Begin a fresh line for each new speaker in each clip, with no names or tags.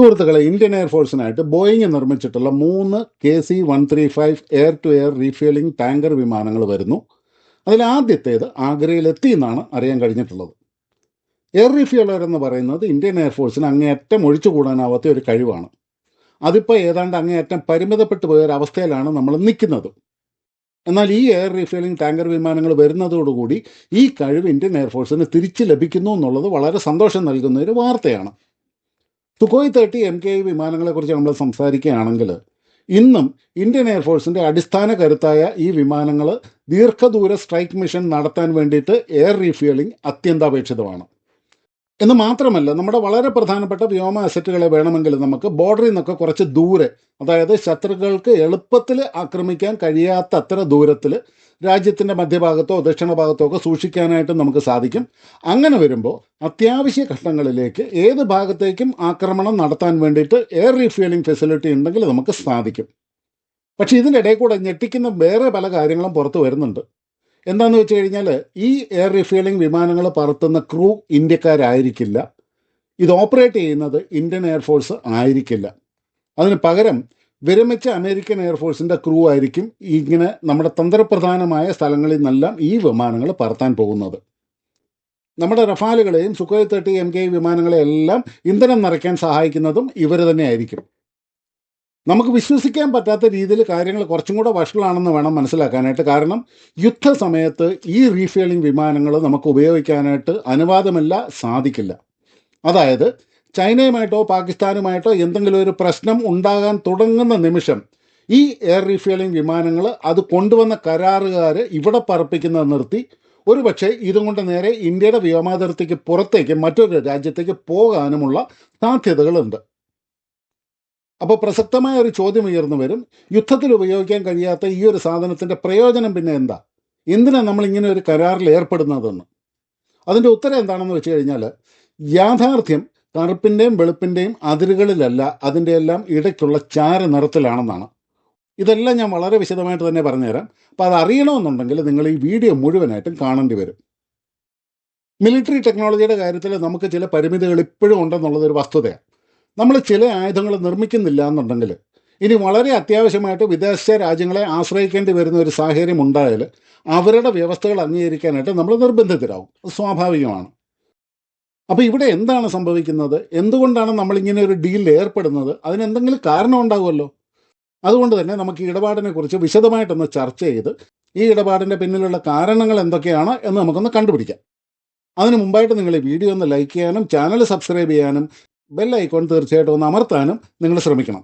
സുഹൃത്തുക്കളെ Indian എയർഫോഴ്സിനായിട്ട് Boeing നിർമ്മിച്ചിട്ടുള്ള മൂന്ന് K C one three five air to air refuelling tanker വിമാനങ്ങൾ വരുന്നു. അതിൽ ആദ്യത്തേത് ആഗ്രയിലെത്തി എന്നാണ് അറിയാൻ കഴിഞ്ഞിട്ടുള്ളത്. എയർ റീഫ്യൂലർ എന്ന് പറയുന്നത് ഇന്ത്യൻ എയർഫോഴ്സിന് അങ്ങേയറ്റം ഒഴിച്ചുകൂടാനാവാത്ത ഒരു കഴിവാണ്. അതിപ്പോൾ ഏതാണ്ട് അങ്ങേയറ്റം പരിമിതപ്പെട്ടു പോയ ഒരു അവസ്ഥയിലാണ് നമ്മൾ നിൽക്കുന്നത്. എന്നാൽ ഈ എയർ റീഫ്യൂലിംഗ് ടാങ്കർ വിമാനങ്ങൾ വരുന്നതോടുകൂടി ഈ കഴിവ് ഇന്ത്യൻ എയർഫോഴ്സിന് തിരിച്ചു ലഭിക്കുന്നു എന്നുള്ളത് വളരെ സന്തോഷം നൽകുന്ന ഒരു വാർത്തയാണ്. Sukhoi thirty M K I വിമാനങ്ങളെക്കുറിച്ച് നമ്മൾ സംസാരിക്കുകയാണെങ്കിൽ ഇന്നും ഇന്ത്യൻ എയർഫോഴ്സിന്റെ അടിസ്ഥാന കരുത്തായ ഈ വിമാനങ്ങൾ ദീർഘദൂര സ്ട്രൈക്ക് മിഷൻ നടത്താൻ വേണ്ടിയിട്ട് എയർ റീഫ്യൂലിംഗ് അത്യന്താപേക്ഷിതമാണ്. എന്ന് മാത്രമല്ല നമ്മുടെ വളരെ പ്രധാനപ്പെട്ട വ്യോമ അസറ്റുകളെ വേണമെങ്കിൽ നമുക്ക് ബോർഡറിൽ നിന്നൊക്കെ കുറച്ച് ദൂരെ അതായത് ശത്രുക്കൾക്ക് എളുപ്പത്തിൽ ആക്രമിക്കാൻ കഴിയാത്ത അത്ര ദൂരത്തിൽ രാജ്യത്തിന്റെ മധ്യഭാഗത്തോ ദക്ഷിണ ഭാഗത്തോ ഒക്കെ സൂക്ഷിക്കാനായിട്ട് നമുക്ക് സാധിക്കും. അങ്ങനെ വരുമ്പോൾ അത്യാവശ്യ ഘട്ടങ്ങളിലേക്ക് ഏത് ഭാഗത്തേക്കും ആക്രമണം നടത്താൻ വേണ്ടിയിട്ട് എയർ റീഫ്യൂലിംഗ് ഫെസിലിറ്റി ഉണ്ടെങ്കിൽ നമുക്ക് സാധിക്കും. പക്ഷേ ഇതിന്റെ ഇടയിൽ കൂടെ ഞെട്ടിക്കുന്ന വേറെ പല കാര്യങ്ങളും പുറത്ത് വരുന്നുണ്ട്. എന്താന്ന് വെച്ച് കഴിഞ്ഞാൽ ഈ എയർ റീഫ്യൂലിംഗ് വിമാനങ്ങൾ പറത്തുന്ന ക്രൂ ഇന്ത്യക്കാരായിരിക്കില്ല. ഇത് ഓപ്പറേറ്റ് ചെയ്യുന്നത് ഇന്ത്യൻ എയർഫോഴ്സ് ആയിരിക്കില്ല. അതിന് പകരം വിരമിച്ച അമേരിക്കൻ എയർഫോഴ്സിന്റെ ക്രൂ ആയിരിക്കും ഇങ്ങനെ നമ്മുടെ തന്ത്രപ്രധാനമായ സ്ഥലങ്ങളിൽ നിന്നെല്ലാം ഈ വിമാനങ്ങൾ പറത്താൻ പോകുന്നത്. നമ്മുടെ റഫാലുകളെയും സുഖോയ് തേർട്ടി എം കെ വിമാനങ്ങളെയെല്ലാം ഇന്ധനം നിറയ്ക്കാൻ സഹായിക്കുന്നതും ഇവർ തന്നെ ആയിരിക്കും നമുക്ക് വിശ്വസിക്കാൻ പറ്റാത്ത രീതിയിൽ കാര്യങ്ങൾ കുറച്ചും കൂടെ വഷളാണെന്ന് വേണം മനസ്സിലാക്കാനായിട്ട്. കാരണം യുദ്ധസമയത്ത് ഈ റീഫിയലിംഗ് വിമാനങ്ങൾ നമുക്ക് ഉപയോഗിക്കാനായിട്ട് അനുവാദമില്ല സാധിക്കില്ല. അതായത് ചൈനയുമായിട്ടോ പാകിസ്ഥാനുമായിട്ടോ എന്തെങ്കിലും ഒരു പ്രശ്നം ഉണ്ടാകാൻ തുടങ്ങുന്ന നിമിഷം ഈ എയർ റീഫ്യൂലിംഗ് വിമാനങ്ങൾ അത് കൊണ്ടുവന്ന കരാറുകാർ ഇവിടെ പറപ്പിക്കുന്നത് നിർത്തി. ഒരുപക്ഷെ ഇതും കൊണ്ട് നേരെ ഇന്ത്യയുടെ വ്യോമാതിർത്തിക്ക് പുറത്തേക്ക് മറ്റൊരു രാജ്യത്തേക്ക് പോകാനുമുള്ള സാധ്യതകളുണ്ട്. അപ്പോൾ പ്രസക്തമായ ഒരു ചോദ്യം ഉയർന്നു വരും. യുദ്ധത്തിൽ ഉപയോഗിക്കാൻ കഴിയാത്ത ഈ ഒരു സാധനത്തിന്റെ പ്രയോജനം പിന്നെ എന്താ? എന്തിനാണ് നമ്മൾ ഇങ്ങനെ ഒരു കരാറിൽ ഏർപ്പെടുന്നതെന്ന്? അതിന്റെ ഉത്തരം എന്താണെന്ന് വെച്ച് കഴിഞ്ഞാൽ യാഥാർത്ഥ്യം കറുപ്പിന്റെയും വെളുപ്പിന്റെയും അതിരുകളിലല്ല അതിന്റെ എല്ലാം ഇടയ്ക്കുള്ള ചാര നിറത്തിലാണെന്നാണ്. ഇതെല്ലാം ഞാൻ വളരെ വിശദമായിട്ട് തന്നെ പറഞ്ഞുതരാം. അപ്പോൾ അത് അറിയണമെന്നുണ്ടെങ്കിൽ നിങ്ങൾ ഈ വീഡിയോ മുഴുവനായിട്ടും കാണേണ്ടി വരും. മിലിറ്ററി ടെക്നോളജിയുടെ കാര്യത്തിൽ നമുക്ക് ചില പരിമിതികൾ ഇപ്പോഴും ഉണ്ടെന്നുള്ളത് ഒരു വസ്തുതയാണ്. നമ്മൾ ചില ആയുധങ്ങൾ നിർമ്മിക്കുന്നില്ല എന്നുണ്ടെങ്കിൽ ഇനി വളരെ അത്യാവശ്യമായിട്ട് വിദേശ രാജ്യങ്ങളെ ആശ്രയിക്കേണ്ടി വരുന്ന ഒരു സാഹചര്യം ഉണ്ടായാൽ അവരുടെ വ്യവസ്ഥകൾ അംഗീകരിക്കാനായിട്ട് നമ്മൾ നിർബന്ധിതരാകും സ്വാഭാവികമാണ്. അപ്പോൾ ഇവിടെ എന്താണ് സംഭവിക്കുന്നത്? എന്തുകൊണ്ടാണ് നമ്മൾ ഇങ്ങനെ ഒരു ഡീലിൽ ഏർപ്പെടുന്നത്? അതിന് എന്തെങ്കിലും കാരണം ഉണ്ടാകുമല്ലോ അതുകൊണ്ട് തന്നെ നമുക്ക് ഈ ഇടപാടിനെ കുറിച്ച് വിശദമായിട്ടൊന്ന് ചർച്ച ചെയ്ത് ഈ ഇടപാടിന്റെ പിന്നിലുള്ള കാരണങ്ങൾ എന്തൊക്കെയാണ് എന്ന് നമുക്കൊന്ന് കണ്ടുപിടിക്കാം. അതിനു മുമ്പായിട്ട് നിങ്ങൾ ഈ വീഡിയോ ഒന്ന് ലൈക്ക് ചെയ്യാനും ചാനൽ സബ്സ്ക്രൈബ് ചെയ്യാനും ബെൽ ഐക്കോൺ തീർച്ചയായിട്ടും ഒന്ന് അമർത്താനും നിങ്ങൾ ശ്രമിക്കണം.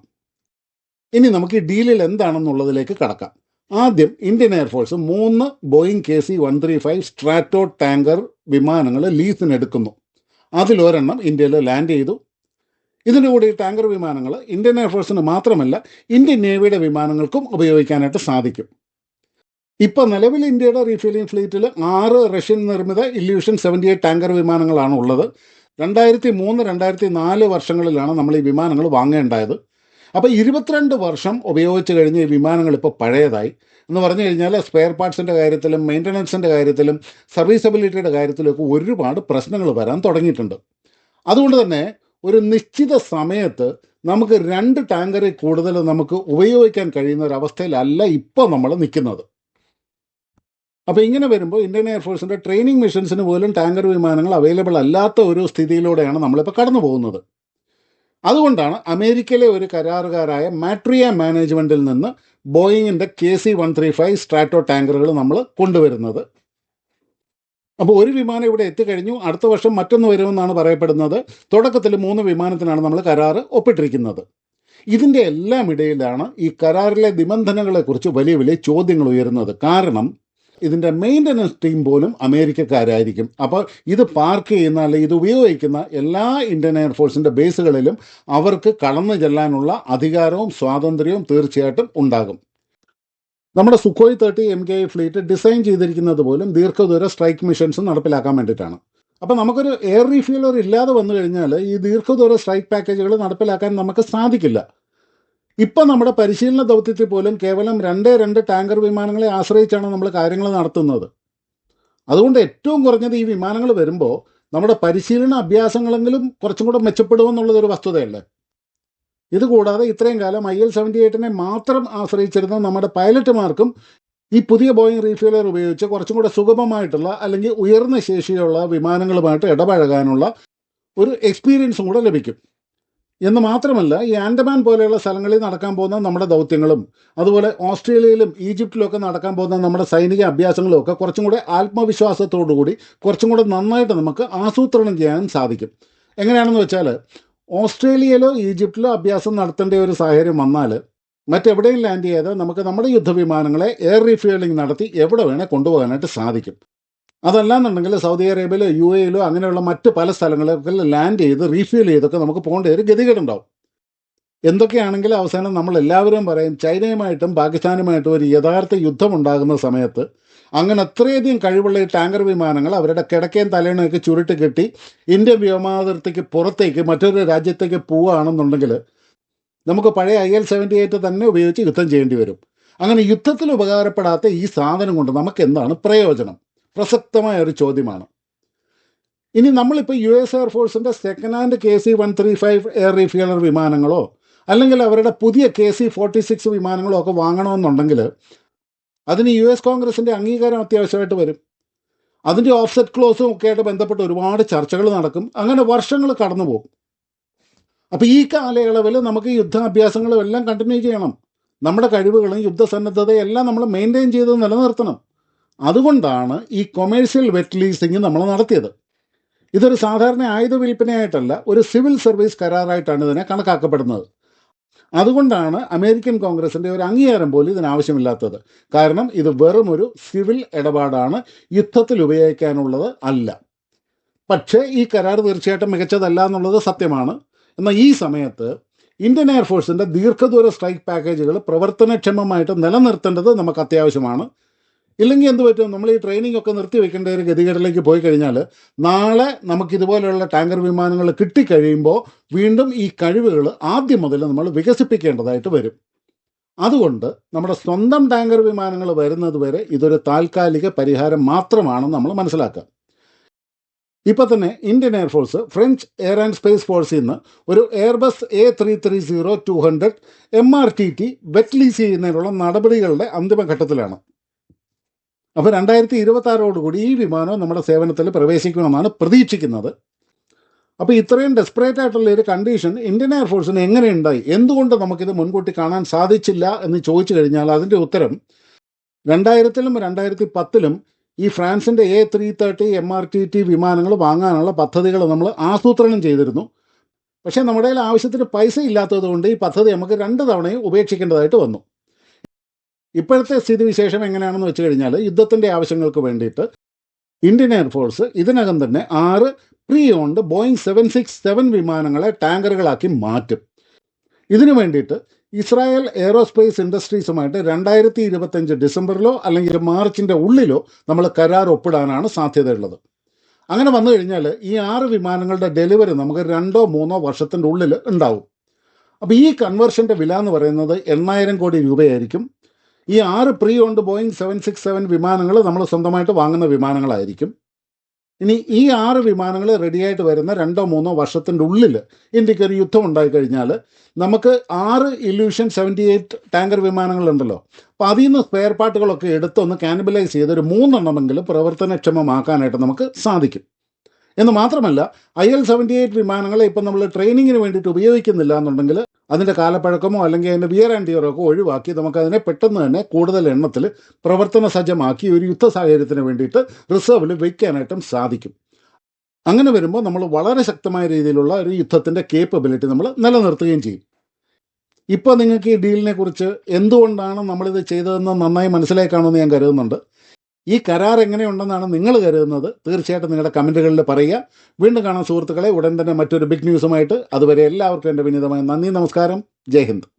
ഇനി നമുക്ക് ഈ ഡീലിൽ എന്താണെന്നുള്ളതിലേക്ക് കടക്കാം. ആദ്യം ഇന്ത്യൻ എയർഫോഴ്സ് മൂന്ന് Boeing K C one three five Strato tanker വിമാനങ്ങൾ ലീസിന് എടുക്കുന്നു. അതിലൊരെണ്ണം ഇന്ത്യയിൽ ലാൻഡ് ചെയ്തു. ഇതിന്റെ കൂടി ഈ ടാങ്കർ വിമാനങ്ങൾ ഇന്ത്യൻ എയർഫോഴ്സിന് മാത്രമല്ല ഇന്ത്യൻ നേവിയുടെ വിമാനങ്ങൾക്കും ഉപയോഗിക്കാനായിട്ട് സാധിക്കും. ഇപ്പോൾ നിലവിൽ ഇന്ത്യയുടെ റീഫീലിംഗ് ഫ്ലീറ്റിൽ ആറ് റഷ്യൻ നിർമ്മിത ഇല്യൂഷൻ സെവന്റി എയ്റ്റ് ടാങ്കർ വിമാനങ്ങളാണ് ഉള്ളത്. രണ്ടായിരത്തി മൂന്ന് രണ്ടായിരത്തി നാല് വർഷങ്ങളിലാണ് നമ്മൾ ഈ വിമാനങ്ങൾ വാങ്ങേണ്ടായത്. അപ്പോൾ ഇരുപത്തിരണ്ട് വർഷം ഉപയോഗിച്ച് കഴിഞ്ഞ് ഈ വിമാനങ്ങൾ ഇപ്പോൾ പഴയതായി. എന്ന് പറഞ്ഞു കഴിഞ്ഞാൽ സ്പെയർ പാർട്സിന്റെ കാര്യത്തിലും മെയിന്റനൻസിന്റെ കാര്യത്തിലും സർവീസബിലിറ്റിയുടെ കാര്യത്തിലൊക്കെ ഒരുപാട് പ്രശ്നങ്ങൾ വരാൻ തുടങ്ങിയിട്ടുണ്ട്. അതുകൊണ്ട് തന്നെ ഒരു നിശ്ചിത സമയത്ത് നമുക്ക് രണ്ട് ടാങ്കറിൽ കൂടുതൽ നമുക്ക് ഉപയോഗിക്കാൻ കഴിയുന്ന ഒരു അവസ്ഥയിലല്ല ഇപ്പോൾ നമ്മൾ നിൽക്കുന്നത്. അപ്പോൾ ഇങ്ങനെ വരുമ്പോൾ ഇന്ത്യൻ എയർഫോഴ്സിന്റെ ട്രെയിനിങ് മിഷൻസിന് പോലും ടാങ്കർ വിമാനങ്ങൾ അവൈലബിൾ അല്ലാത്ത ഒരു സ്ഥിതിയിലൂടെയാണ് നമ്മളിപ്പോൾ കടന്നു പോകുന്നത് അതുകൊണ്ടാണ് അമേരിക്കയിലെ ഒരു കരാറുകാരായ മാട്രിയ മാനേജ്മെന്റിൽ നിന്ന് ബോയിങ്ങിന്റെ K C one three five Strato ടാങ്കറുകൾ നമ്മൾ കൊണ്ടുവരുന്നത്. അപ്പോൾ ഒരു വിമാനം ഇവിടെ എത്തിക്കഴിഞ്ഞു അടുത്ത വർഷം മറ്റൊന്ന് വരുമെന്നാണ് പറയപ്പെടുന്നത്. തുടക്കത്തിൽ മൂന്ന് വിമാനത്തിനാണ് നമ്മൾ കരാറ് ഒപ്പിട്ടിരിക്കുന്നത്. ഇതിന്റെ എല്ലാം ഇടയിലാണ് ഈ കരാറിലെ നിബന്ധനകളെക്കുറിച്ച് വലിയ വലിയ ചോദ്യങ്ങൾ ഉയരുന്നത്. കാരണം ഇതിന്റെ മെയിന്റനൻസ് ടീം പോലും അമേരിക്കക്കാരായിരിക്കും. അപ്പോൾ ഇത് പാർക്ക് ചെയ്യുന്ന അല്ലെങ്കിൽ ഇത് ഉപയോഗിക്കുന്ന എല്ലാ ഇന്ത്യൻ എയർഫോഴ്സിന്റെ ബേസുകളിലും അവർക്ക് കടന്നു ചെല്ലാനുള്ള അധികാരവും സ്വാതന്ത്ര്യവും തീർച്ചയായിട്ടും ഉണ്ടാകും. നമ്മുടെ Sukhoi thirty M K fleet design ചെയ്തിരിക്കുന്നത് പോലും ദീർഘദൂര സ്ട്രൈക്ക് മിഷൻസ് നടപ്പിലാക്കാൻ വേണ്ടിയിട്ടാണ്. അപ്പോൾ നമുക്കൊരു എയർ റീഫ്യൂലർ ഇല്ലാതെ വന്നു കഴിഞ്ഞാൽ ഈ ദീർഘദൂര സ്ട്രൈക്ക് പാക്കേജുകൾ നടപ്പിലാക്കാൻ നമുക്ക് സാധിക്കില്ല. ഇപ്പം നമ്മുടെ പരിശീലന ദൗത്യത്തിൽ പോലും കേവലം രണ്ടേ രണ്ട് ടാങ്കർ വിമാനങ്ങളെ ആശ്രയിച്ചാണ് നമ്മൾ കാര്യങ്ങൾ നടത്തുന്നത്. അതുകൊണ്ട് ഏറ്റവും കുറഞ്ഞത് ഈ വിമാനങ്ങൾ വരുമ്പോൾ നമ്മുടെ പരിശീലന അഭ്യാസങ്ങളെങ്കിലും കുറച്ചും കൂടെ മെച്ചപ്പെടുമെന്നുള്ളതൊരു വസ്തുതയല്ലേ? ഇതുകൂടാതെ ഇത്രയും കാലം ഐ എൽ സെവന്റി എയ്റ്റിനെ മാത്രം ആശ്രയിച്ചിരുന്ന നമ്മുടെ പൈലറ്റുമാർക്കും ഈ പുതിയ ബോയിങ് റീഫ്യൂലർ ഉപയോഗിച്ച് കുറച്ചും കൂടെ സുഗമമായിട്ടുള്ള അല്ലെങ്കിൽ ഉയർന്ന ശേഷിയുള്ള വിമാനങ്ങളുമായിട്ട് ഇടപഴകാനുള്ള ഒരു എക്സ്പീരിയൻസും കൂടെ ലഭിക്കും. എന്ന് മാത്രമല്ല ഈ ആൻഡമാൻ പോലെയുള്ള സ്ഥലങ്ങളിൽ നടക്കാൻ പോകുന്ന നമ്മുടെ ദൗത്യങ്ങളും അതുപോലെ ഓസ്ട്രേലിയയിലും ഈജിപ്റ്റിലും ഒക്കെ നടക്കാൻ പോകുന്ന നമ്മുടെ സൈനിക അഭ്യാസങ്ങളും ഒക്കെ കുറച്ചും കൂടെ ആത്മവിശ്വാസത്തോടുകൂടി കുറച്ചും കൂടെ നന്നായിട്ട് നമുക്ക് ആസൂത്രണം ചെയ്യാനും സാധിക്കും. എങ്ങനെയാണെന്ന് വെച്ചാൽ ഓസ്ട്രേലിയയിലോ ഈജിപ്തിലോ അഭ്യാസം നടത്തേണ്ട ഒരു സാഹചര്യം വന്നാൽ മറ്റെവിടെയും ലാൻഡ് ചെയ്യാതെ നമുക്ക് നമ്മുടെ യുദ്ധവിമാനങ്ങളെ എയർ റീഫ്യൂലിംഗ് നടത്തി എവിടെ വേണേൽ കൊണ്ടുപോകാനായിട്ട് സാധിക്കും. അതല്ലാന്നുണ്ടെങ്കിൽ സൗദി അറേബ്യയിലോ യു എയിലോ അങ്ങനെയുള്ള മറ്റ് പല സ്ഥലങ്ങളിലൊക്കെ ലാൻഡ് ചെയ്ത് റീഫ്യൂൽ ചെയ്തൊക്കെ നമുക്ക് പോകേണ്ട ഒരു ഗതികേടുണ്ടാവും. എന്തൊക്കെയാണെങ്കിലും അവസാനം നമ്മൾ എല്ലാവരും പറയും ചൈനയുമായിട്ടും പാകിസ്ഥാനുമായിട്ടും ഒരു യഥാർത്ഥ യുദ്ധം ഉണ്ടാകുന്ന സമയത്ത് അങ്ങനെ അത്രയധികം കഴിവുള്ള ഈ ടാങ്കർ വിമാനങ്ങൾ അവരുടെ കിടക്കയും തലേണയൊക്കെ ചുരുട്ടി കെട്ടി ഇന്ത്യൻ വ്യോമാതിർത്തിക്ക് പുറത്തേക്ക് മറ്റൊരു രാജ്യത്തേക്ക് പോവുകയാണെന്നുണ്ടെങ്കിൽ നമുക്ക് പഴയ ഐ എൽ സെവന്റി എയ്റ്റ് തന്നെ ഉപയോഗിച്ച് യുദ്ധം ചെയ്യേണ്ടി വരും. അങ്ങനെ യുദ്ധത്തിൽ ഉപകാരപ്പെടാത്ത ഈ സാധനം കൊണ്ട് നമുക്ക് എന്താണ് പ്രയോജനം? പ്രസക്തമായ ഒരു ചോദ്യമാണ്. ഇനി നമ്മളിപ്പോൾ U S എയർഫോഴ്സിന്റെ second hand K C one three five air refueller വിമാനങ്ങളോ അല്ലെങ്കിൽ അവരുടെ പുതിയ കെ സി ഫോർട്ടി സിക്സ് വിമാനങ്ങളോ ഒക്കെ വാങ്ങണമെന്നുണ്ടെങ്കിൽ അതിന് യു എസ് കോൺഗ്രസിന്റെ അംഗീകാരം അത്യാവശ്യമായിട്ട് വരും. അതിന്റെ ഓഫ്സെറ്റ് ക്ലോസും ഒക്കെ ആയിട്ട് ബന്ധപ്പെട്ട് ഒരുപാട് ചർച്ചകൾ നടക്കും. അങ്ങനെ വർഷങ്ങൾ കടന്നു പോകും അപ്പോൾ ഈ കാലയളവിൽ നമുക്ക് യുദ്ധാഭ്യാസങ്ങളും എല്ലാം കണ്ടിന്യൂ ചെയ്യണം. നമ്മുടെ കഴിവുകളും യുദ്ധസന്നദ്ധതയും എല്ലാം നമ്മൾ മെയിന്റെയിൻ ചെയ്ത് നിലനിർത്തണം. അതുകൊണ്ടാണ് ഈ കൊമേഴ്സ്യൽ വെറ്റ് ലീസിങ് നമ്മൾ നടത്തിയത്. ഇതൊരു സാധാരണ ആയുധ വിൽപ്പനയായിട്ടല്ല ഒരു സിവിൽ സർവീസ് കരാറായിട്ടാണ് ഇതിനെ കണക്കാക്കപ്പെടുന്നത്. അതുകൊണ്ടാണ് അമേരിക്കൻ കോൺഗ്രസിന്റെ ഒരു അംഗീകാരം പോലും ഇതിനാവശ്യമില്ലാത്തത് കാരണം ഇത് വെറും ഒരു സിവിൽ ഇടപാടാണ് യുദ്ധത്തിൽ ഉപയോഗിക്കാനുള്ളത് അല്ല. പക്ഷേ ഈ കരാർ തീർച്ചയായിട്ടും മികച്ചതല്ല എന്നുള്ളത് സത്യമാണ്. എന്നാൽ ഈ സമയത്ത് ഇന്ത്യൻ എയർഫോഴ്സിന്റെ ദീർഘദൂര സ്ട്രൈക്ക് പാക്കേജുകൾ പ്രവർത്തനക്ഷമമായിട്ട് നിലനിർത്തേണ്ടത് നമുക്ക് അത്യാവശ്യമാണ്. ഇല്ലെങ്കിൽ എന്ത് പറ്റും? നമ്മൾ ഈ ട്രെയിനിങ് ഒക്കെ നിർത്തി വെക്കേണ്ട ഒരു ഗതികേടിലേക്ക് പോയി കഴിഞ്ഞാൽ നാളെ നമുക്ക് ഇതുപോലെയുള്ള ടാങ്കർ വിമാനങ്ങൾ കിട്ടിക്കഴിയുമ്പോൾ വീണ്ടും ഈ കഴിവുകൾ ആദ്യം മുതൽ നമ്മൾ വികസിപ്പിക്കേണ്ടതായിട്ട് വരും. അതുകൊണ്ട് നമ്മുടെ സ്വന്തം ടാങ്കർ വിമാനങ്ങൾ വരുന്നത് വരെ ഇതൊരു താൽക്കാലിക പരിഹാരം മാത്രമാണെന്ന് നമ്മൾ മനസ്സിലാക്കുക. ഇപ്പോൾ തന്നെ Indian air force French air and space ഫോഴ്സിൽ നിന്ന് ഒരു Airbus A three three zero two hundred M R T T wet lease ചെയ്യുന്നതിനുള്ള നടപടികളുടെ അന്തിമഘട്ടത്തിലാണ്. അപ്പോൾ രണ്ടായിരത്തി ഇരുപത്തി ആറോടുകൂടി ഈ വിമാനം നമ്മുടെ സേവനത്തിൽ പ്രവേശിക്കുമെന്നാണ് പ്രതീക്ഷിക്കുന്നത്. അപ്പോൾ ഇത്രയും ഡെസ്പറേറ്റ് ആയിട്ടുള്ള ഒരു കണ്ടീഷൻ ഇന്ത്യൻ എയർഫോഴ്സിന് എങ്ങനെ ഉണ്ടായി എന്തുകൊണ്ട് നമുക്കിത് മുൻകൂട്ടി കാണാൻ സാധിച്ചില്ല എന്ന് ചോദിച്ചു കഴിഞ്ഞാൽ അതിന്റെ ഉത്തരം രണ്ടായിരത്തിലും രണ്ടായിരത്തി പത്തിലും ഈ ഫ്രാൻസിന്റെ A three thirty M R T T വിമാനങ്ങൾ വാങ്ങാനുള്ള പദ്ധതികൾ നമ്മൾ ആസൂത്രണം ചെയ്തിരുന്നു. പക്ഷേ നമ്മുടെ കയ്യിൽ ആവശ്യത്തിന് പൈസ ഇല്ലാത്തത് കൊണ്ട് ഈ പദ്ധതി നമുക്ക് രണ്ട് തവണയും ഉപേക്ഷിക്കേണ്ടതായിട്ട് വന്നു. ഇപ്പോഴത്തെ സ്ഥിതിവിശേഷം എങ്ങനെയാണെന്ന് വെച്ച് കഴിഞ്ഞാൽ യുദ്ധത്തിന്റെ ആവശ്യങ്ങൾക്ക് വേണ്ടിയിട്ട് ഇന്ത്യൻ എയർഫോഴ്സ് ഇതിനകം തന്നെ ആറ് pre owned Boeing seven six seven വിമാനങ്ങളെ ടാങ്കറുകളാക്കി മാറ്റും. ഇതിനു വേണ്ടിയിട്ട് ഇസ്രായേൽ എയറോസ്പേസ് ഇൻഡസ്ട്രീസുമായിട്ട് രണ്ടായിരത്തി ഇരുപത്തഞ്ച് ഡിസംബറിലോ അല്ലെങ്കിൽ മാർച്ചിന്റെ ഉള്ളിലോ നമ്മൾ കരാർ ഒപ്പിടാനാണ് സാധ്യതയുള്ളത്. അങ്ങനെ വന്നു കഴിഞ്ഞാൽ ഈ ആറ് വിമാനങ്ങളുടെ ഡെലിവറി നമുക്ക് രണ്ടോ മൂന്നോ വർഷത്തിന്റെ ഉള്ളിൽ ഉണ്ടാവും. അപ്പോൾ ഈ കൺവേർഷന്റെ വില എന്ന് പറയുന്നത് എണ്ണായിരം കോടി രൂപയായിരിക്കും. ഈ ആറ് pre owned Boeing seven six seven വിമാനങ്ങൾ നമ്മൾ സ്വന്തമായിട്ട് വാങ്ങുന്ന വിമാനങ്ങളായിരിക്കും. ഇനി ഈ ആറ് വിമാനങ്ങൾ റെഡിയായിട്ട് വരുന്ന രണ്ടോ മൂന്നോ വർഷത്തിന്റെ ഉള്ളിൽ ഇന്ത്യയ്ക്ക് ഒരു യുദ്ധം ഉണ്ടായിക്കഴിഞ്ഞാൽ നമുക്ക് ആറ് ഇല്യൂഷൻ സെവന്റി എയ്റ്റ് ടാങ്കർ വിമാനങ്ങളുണ്ടല്ലോ. അപ്പോൾ അതിൽ നിന്ന് സ്പെയർ പാർട്ടുകളൊക്കെ എടുത്തൊന്ന് കാനിബലൈസ് ചെയ്ത് ഒരു മൂന്നെണ്ണമെങ്കിലും പ്രവർത്തനക്ഷമമാക്കാനായിട്ട് നമുക്ക് സാധിക്കും. എന്ന് മാത്രമല്ല ഐ എൽ സെവന്റി എയ്റ്റ് വിമാനങ്ങളെ ഇപ്പം നമ്മൾ ട്രെയിനിങ്ങിന് വേണ്ടിയിട്ട് ഉപയോഗിക്കുന്നില്ല എന്നുണ്ടെങ്കിൽ അതിന്റെ കാലപ്പഴക്കമോ അല്ലെങ്കിൽ അതിന്റെ വിയർ ആൻഡ് ടിയറോ ഒക്കെ ഒഴിവാക്കി നമുക്കതിനെ പെട്ടെന്ന് തന്നെ കൂടുതൽ എണ്ണത്തിൽ പ്രവർത്തന സജ്ജമാക്കി ഒരു യുദ്ധ സാഹചര്യത്തിന് വേണ്ടിയിട്ട് റിസർവിൽ വയ്ക്കാനായിട്ടും സാധിക്കും. അങ്ങനെ വരുമ്പോൾ നമ്മൾ വളരെ ശക്തമായ രീതിയിലുള്ള ഒരു യുദ്ധത്തിന്റെ കേപ്പബിലിറ്റി നമ്മൾ നിലനിർത്തുകയും ചെയ്യും. ഇപ്പോൾ നിങ്ങൾക്ക് ഈ ഡീലിനെ കുറിച്ച് എന്തുകൊണ്ടാണ് നമ്മളിത് ചെയ്തതെന്ന് നന്നായി മനസ്സിലാക്കാമെന്ന് ഞാൻ കരുതുന്നുണ്ട്. ഈ കരാർ എങ്ങനെയുണ്ടെന്നാണ് നിങ്ങൾ കരുതുന്നത്? തീർച്ചയായിട്ടും നിങ്ങളുടെ കമന്റുകളിൽ പറയുക. വീണ്ടും കാണാം സുഹൃത്തുക്കളെ ഉടൻ തന്നെ മറ്റൊരു ബിഗ് ന്യൂസുമായിട്ട്. അതുവരെ എല്ലാവർക്കും എന്റെ വിനീതമായ നന്ദി നമസ്കാരം. ജയ് ഹിന്ദ്.